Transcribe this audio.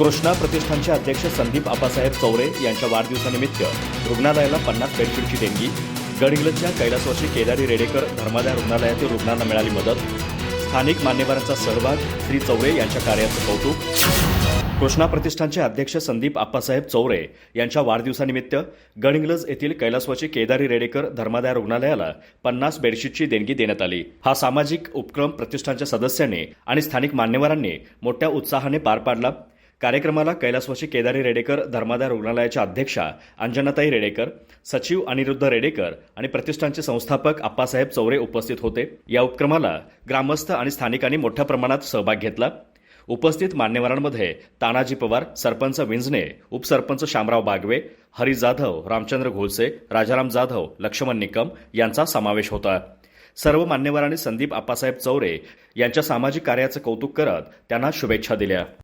कृष्णा प्रतिष्ठानचे अध्यक्ष संदीप आपासाहेब चौरे यांच्या वाढदिवसानिमित्त रुग्णालयाला पन्नास बेडशीटची देणगी गडहिंग्लजच्या कैलासवाशी केदारी रेडेकर धर्मादाय रुग्णालयातील रुग्णांना मिळाली मदत स्थानिक मान्यवरांचा सहभाग श्री चौरे यांच्या कार्याचं कौतुक. कृष्णा प्रतिष्ठानचे अध्यक्ष संदीप आप्पासाहेब चौरे यांच्या वाढदिवसानिमित्त गडहिंग्लज येथील कैलासवाची केदारी रेडेकर धर्मादाय रुग्णालयाला पन्नास बेडशीटची देणगी देण्यात आली. हा सामाजिक उपक्रम प्रतिष्ठानच्या सदस्यांनी आणि स्थानिक मान्यवरांनी मोठ्या उत्साहाने पार पाडला. कार्यक्रमाला कैलासवासी केदारी रेडेकर धर्मादाय रुग्णालयाच्या अध्यक्षा अंजनाताई रेडेकर सचिव अनिरुद्ध रेडेकर आणि प्रतिष्ठानचे संस्थापक आप्पासाहेब चौरे उपस्थित होते. या उपक्रमाला ग्रामस्थ आणि स्थानिकांनी मोठ्या प्रमाणात सहभाग घेतला. उपस्थित मान्यवरांमध्ये तानाजी पवार सरपंच विंजणे उपसरपंच शामराव बागवे हरी जाधव रामचंद्र घोलसे राजाराम जाधव लक्ष्मण निकम यांचा समावेश होता. सर्व मान्यवरांनी संदीप आप्पासाहेब चौरे यांच्या सामाजिक कार्याचं कौतुक करत त्यांना शुभेच्छा दिल्या.